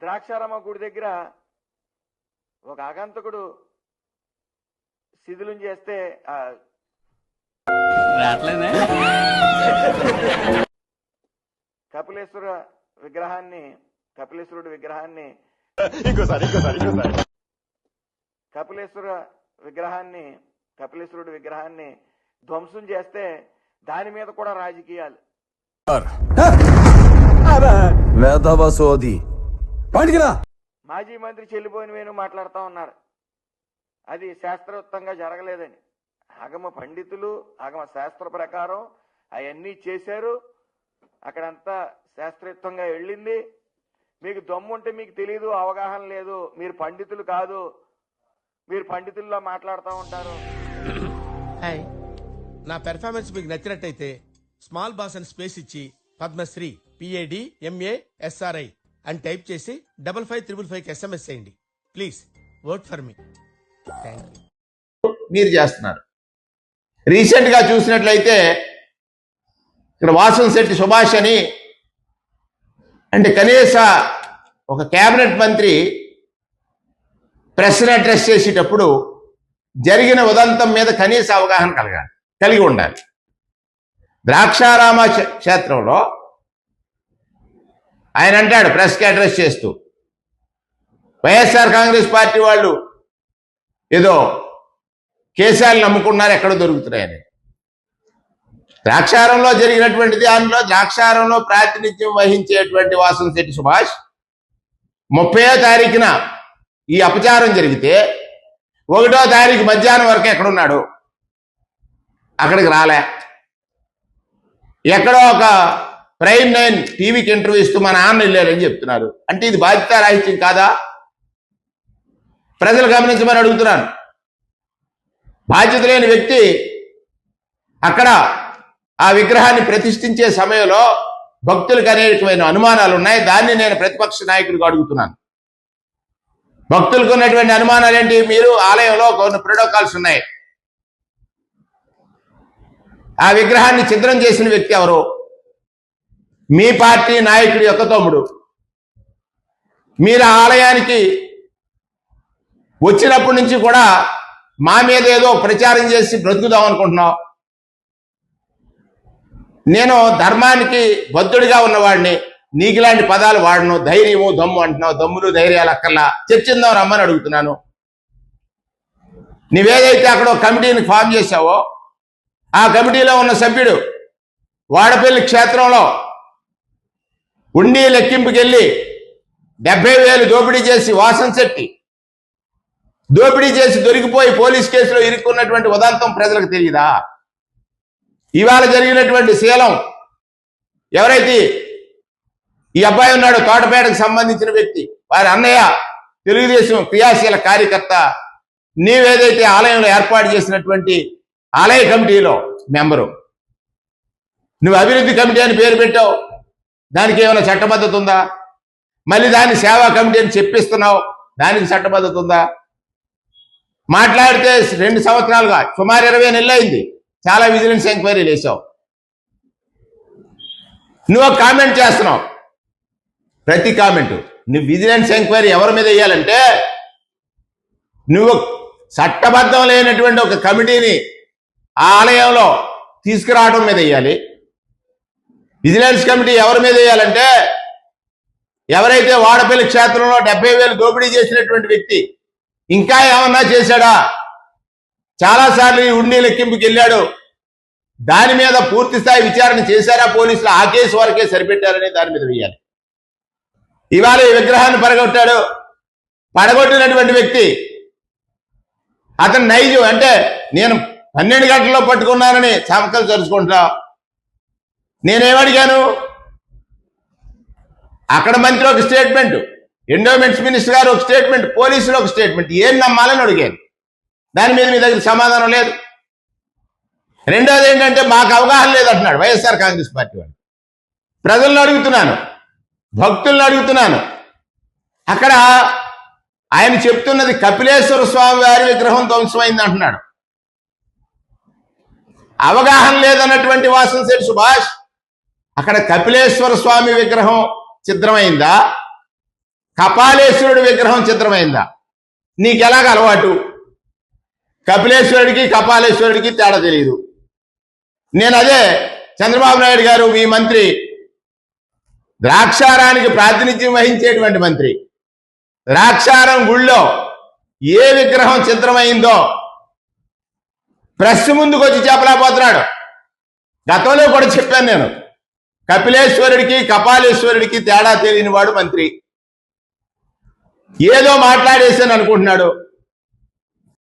ద్రాక్షారామ గుడి దగ్గర ఒక ఆగంతకుడు శిథిలం చేస్తే కపిలేశ్వర విగ్రహాన్ని కపిలేశ్వరుడి విగ్రహాన్ని ఇంకోసారి ఇంకోసారి ఇంకోసారి. కపిలేశ్వర విగ్రహాన్ని కపిలేశ్వరుడి విగ్రహాన్ని ధ్వంసం చేస్తే దాని మీద కూడా రాజకీయాలు. వేదవ సోది పండికిరా మాజీ మంత్రి చెల్లిపోయిన వేణు మాట్లాడుతూ ఉన్నారు. అది శాస్త్రోక్తంగా జరగలేదని. ఆగమ పండితులు ఆగమ శాస్త్ర ప్రకారం అవన్నీ చేశారు. అక్కడంతా శాస్త్రయుక్తంగా వెళ్ళింది. మీకు దమ్ము ఉంటే మీకు తెలియదు అవగాహన లేదు. మీరు పండితులు కాదు. మీరు పండితుల్లో మాట్లాడుతూ ఉంటారు. హాయ్ నా పెర్ఫార్మెన్స్ మీకు నచ్చినట్టయితే స్మాల్ బాస్ అని స్పేస్ ఇచ్చి పద్మశ్రీ పిఏడి ఎంఏ ఎస్ఆర్ఐ అని టైప్ చేసి double five triple five SMS చేయండి. Please work for me thank you మీరు చేస్తున్నారు. రీసెంట్గా చూసినట్లయితే ఇక్కడ వాసన్ శెట్టి సుభాష్ అని అంటే కనీస ఒక కేబినెట్ మంత్రి ప్రశ్న అడ్రస్ చేసేటప్పుడు జరిగిన ఉదంతం మీద కనీస అవగాహన కలగాలి. కలిగి ఉండాలి. ద్రాక్షారామ క్షేత్రంలో ఆయన అంటాడు ప్రెస్కి అడ్రస్ చేస్తూ. వైఎస్ఆర్ కాంగ్రెస్ పార్టీ వాళ్ళు ఏదో కేశాలు నమ్ముకున్నారు ఎక్కడ దొరుకుతున్నాయని. ద్రాక్షారంలో జరిగినటువంటి దానిలో ద్రాక్షారంలో ప్రాతినిధ్యం వహించేటువంటి వాసంశెట్టి సుభాష్ ముప్పయో తారీఖున ఈ అపచారం జరిగితే ఒకటో తారీఖు మధ్యాహ్నం వరకు ఎక్కడున్నాడు? అక్కడికి రాలే. ఎక్కడో ఒక ప్రైమ్ నైన్ టీవీకి ఇంటర్వ్యూ ఇస్తూ మా నాన్న వెళ్ళారని చెప్తున్నారు. అంటే ఇది బాధ్యత రాహిత్యం కాదా? ప్రజలు గమనించమని అడుగుతున్నాను. బాధ్యత లేని వ్యక్తి అక్కడ ఆ విగ్రహాన్ని ప్రతిష్ఠించే సమయంలో భక్తులకు అనేకమైన అనుమానాలు ఉన్నాయి. దాన్ని నేను ప్రతిపక్ష నాయకుడిగా అడుగుతున్నాను. భక్తులకు ఉన్నటువంటి అనుమానాలు ఏంటి? మీరు ఆలయంలో కొన్ని ప్రోటోకాల్స్ ఉన్నాయి. ఆ విగ్రహాన్ని చిత్రం చేసిన వ్యక్తి ఎవరు? మీ పార్టీ నాయకుడి యొక్క తమ్ముడు. మీరు ఆలయానికి వచ్చినప్పటి నుంచి కూడా మా మీద ఏదో ప్రచారం చేసి బ్రతుకుదాం అనుకుంటున్నాం. నేను ధర్మానికి బద్ధుడిగా ఉన్నవాడిని. నీకు ఇలాంటి పదాలు వాడను ధైర్యము దమ్ము అంటున్నావు. దమ్ములు ధైర్యాలు అక్కర్లా. చర్చిందాం రమ్మని అడుగుతున్నాను. నీవేదైతే అక్కడ కమిటీని ఫామ్ చేశావో ఆ కమిటీలో ఉన్న సభ్యుడు వాడపల్లి క్షేత్రంలో ఉండి లెక్కింపుకెళ్ళి డెబ్బై వేలు దోపిడీ చేసి వాసన శెట్టి దోపిడీ చేసి దొరికిపోయి పోలీస్ కేసులో ఇరుక్కున్నటువంటి ఉదంతం ప్రజలకు తెలియదా? ఇవాళ జరిగినటువంటి శీలం ఎవరైతే ఈ అబ్బాయి ఉన్నాడు తోటపేటకు సంబంధించిన వ్యక్తి వారి అన్నయ్య తెలుగుదేశం క్రియాశీల కార్యకర్త నీవేదైతే ఆలయంలో ఏర్పాటు చేసినటువంటి ఆలయ కమిటీలో మెంబరు నువ్వు అభివృద్ధి కమిటీ అని పేరు పెట్టావు. దానికి ఏమైనా చట్టబద్ధత ఉందా? మళ్ళీ దాన్ని సేవా కమిటీ అని చెప్పిస్తున్నావు. దానికి చట్టబద్ధత ఉందా? మాట్లాడితే రెండు సంవత్సరాలుగా సుమారు ఇరవై నెలలు అయింది. చాలా విజిలెన్స్ ఎంక్వైరీలు వేసావు నువ్వు ఒక కామెంట్ చేస్తున్నావు. ప్రతి కామెంటు. నువ్వు విజిలెన్స్ ఎంక్వైరీ ఎవరి మీద వేయాలంటే నువ్వు చట్టబద్ధం లేనటువంటి ఒక కమిటీని ఆ ఆలయంలో తీసుకురావడం మీద వేయాలి. విజిలెన్స్ కమిటీ ఎవరి మీద వేయాలంటే ఎవరైతే వాడపల్లి క్షేత్రంలో డెబ్బై వేలు దోపిడీ చేసినటువంటి వ్యక్తి ఇంకా ఏమన్నా చేశాడా? చాలాసార్లు ఈ ఉండి లెక్కింపుకి వెళ్ళాడు. దాని మీద పూర్తి స్థాయి విచారణ చేశారా? పోలీసులు ఆ కేసు వరకే సరిపెట్టారని దాని మీద వేయాలి. ఇవాళ ఈ విగ్రహాన్ని పడగొట్టాడు. పడగొట్టినటువంటి వ్యక్తి అతను నైజు అంటే నేను పన్నెండు గంటల్లో పట్టుకున్నానని చమకలు చరుచుకుంటా నేనేమడిగాను? అక్కడ మంత్రి ఒక స్టేట్మెంట్ ఎండోమెంట్స్ మినిస్టర్ గారు ఒక స్టేట్మెంట్ పోలీసులు ఒక స్టేట్మెంట్ ఏం నమ్మాలని అడిగాను. దాని మీద మీ దగ్గర సమాధానం లేదు. రెండోది ఏంటంటే మాకు అవగాహన లేదంటున్నాడు వైఎస్ఆర్ కాంగ్రెస్ పార్టీ వాళ్ళు. ప్రజలను అడుగుతున్నాను భక్తులను అడుగుతున్నాను. అక్కడ ఆయన చెప్తున్నది కపిలేశ్వర స్వామి వారి విగ్రహం ధ్వంసమైంది అంటున్నాడు. అవగాహన లేదన్నటువంటి వాసన శెట్టి సుభాష్. అక్కడ కపిలేశ్వర స్వామి విగ్రహం చిత్రమైందా కపాలేశ్వరుడి విగ్రహం చిత్రమైందా నీకెలాగ అలవాటు? కపిలేశ్వరుడికి కపాలేశ్వరుడికి తేడా తెలియదు నేను అదే చంద్రబాబు నాయుడు గారు మీ మంత్రి. ద్రాక్షారానికి ప్రాతినిధ్యం వహించేటువంటి మంత్రి. ద్రాక్షారం గుళ్ళో ఏ విగ్రహం చిత్రమైందో ప్రెస్ ముందుకు వచ్చి చెప్పలేకపోతున్నాడు. గతంలో కూడా చెప్పాను నేను. కపిలేశ్వరుడికి కపాలేశ్వరుడికి తేడా తెలియని వాడు మంత్రి. ఏదో మాట్లాడేసాను అనుకుంటున్నాడు.